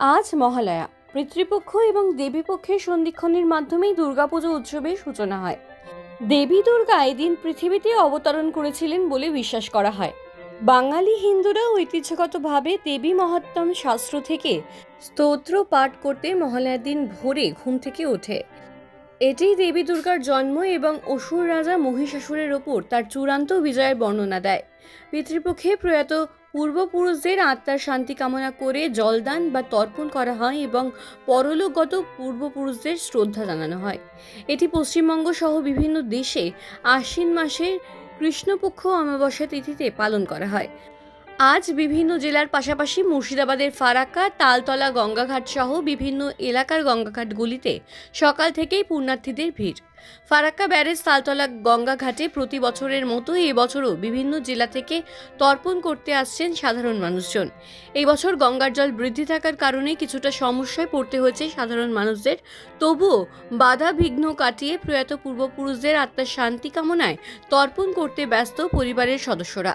আজ মহালয়া। পিতৃপক্ষ এবং দেবীপক্ষের সন্ধিক্ষণের মাধ্যমেই দুর্গাপুজো উৎসবের সূচনা হয়। দেবী দুর্গা এদিন পৃথিবীতে অবতরণ করেছিলেন বলে বিশ্বাস করা হয়। বাঙালি হিন্দুরা ঐতিহ্যগতভাবে দেবী মহাত্মম শাস্ত্র থেকে স্তোত্র পাঠ করতে মহালয়ার দিন ভোরে ঘুম থেকে ওঠে। এটি দেবী দুর্গার জন্ম এবং অসুর রাজা মহিষাসুরের ওপর তার চূড়ান্ত বিজয়ের বর্ণনা দেয়। পিতৃপক্ষে প্রয়াত পূর্বপুরুষদের আত্মার শান্তি কামনা করে জলদান বা তর্পণ করা হয় এবং পরলোকগত পূর্বপুরুষদের শ্রদ্ধা জানানো হয়। এটি পশ্চিমবঙ্গ সহ বিভিন্ন দেশে আশ্বিন মাসের কৃষ্ণপক্ষ অমাবস্যা তিথিতে পালন করা হয়। আজ বিভিন্ন জেলার পাশাপাশি মুর্শিদাবাদের ফারাক্কা, তালতলা গঙ্গাঘাট সহ বিভিন্ন এলাকার গঙ্গাঘাটগুলিতে সকাল থেকেই পুণ্যার্থীদের ভিড়। ফারাক্কা ব্যারেজ, তালতলা গঙ্গাঘাটে প্রতি বছরের মতো এবছরও বিভিন্ন জেলা থেকে তর্পণ করতে আসছেন সাধারণ মানুষজন। এই বছর গঙ্গার জল বৃদ্ধি থাকার কারণে কিছুটা সমস্যায় পড়তে হয়েছে সাধারণ মানুষদের। তবুও বাধা বিঘ্ন কাটিয়ে প্রয়াত পূর্বপুরুষদের আত্মার শান্তি কামনায় তর্পণ করতে ব্যস্ত পরিবারের সদস্যরা।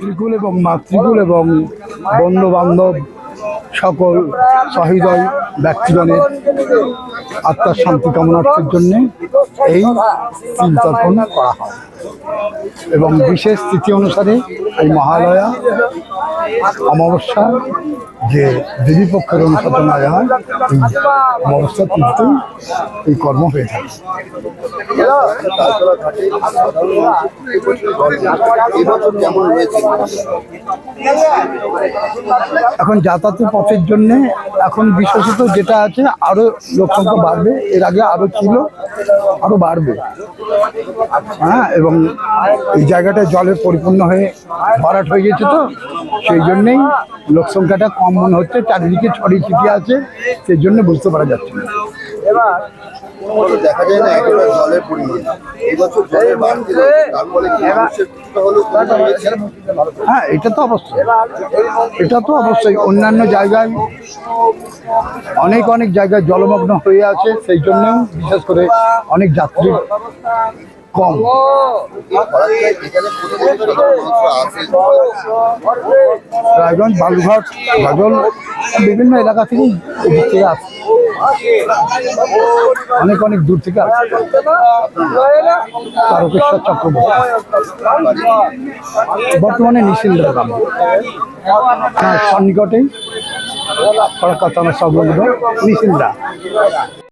পিতৃকুল এবং মাতৃকুল এবং বন্ধু বান্ধব সকল সহৃদয় ব্যক্তিগণের আত্মার শান্তি কামনার্থের জন্য এই তিল করা হয়। এবং বিশেষ তিথি অনুসারে এই মহালয়া অমাবস্যা যে দেবী পক্ষের অনুশোচনায় হয়, এই অমাবস্যা কিন্তু এই কর্ম হয়ে থাকে। এখন যাতায়াতের পথের জন্য এখন বিশ্বসিত যেটা আছে, আরও লোক সংখ্যা বাড়বে, এর আগে আরও ছিল, আরও বাড়বে। হ্যাঁ এবং এই জায়গাটা জলে পরিপূর্ণ হয়ে ভরাট হয়ে গেছে তো সেই জন্যেই লোক সংখ্যাটা কম মনে হচ্ছে। চারিদিকে ছড়িয়ে ছিটিয়ে আছে সেই জন্য বুঝতে পারা যাচ্ছে না। কোনোমতে দেখা যায় না একেবারে জলের পরিমাণ। এবছর জলের বাড়তি তার ফলে কি মানুষের কিছুটা হলেও সুবিধা হয়েছে? হ্যাঁ এটা তো অবশ্যই। এটা তো অবশ্যই। অন্যান্য জায়গায় অনেক অনেক জায়গায় জলমগ্ন হয়ে আছে সেই জন্য বিশেষ করে অনেক যাত্রী কম। রায়গঞ্জ বালুঘাট গাজল, বিভিন্ন এলাকা থেকেই থেকে অনেক অনেক দূর থেকে আসে। তারকেশ্বর চক্রবর্তী। বর্তমানে গ্রাম। হ্যাঁ সন্নিকটেই ফরাক্কা থানার সংলগ্ন নিশিন্দ্রা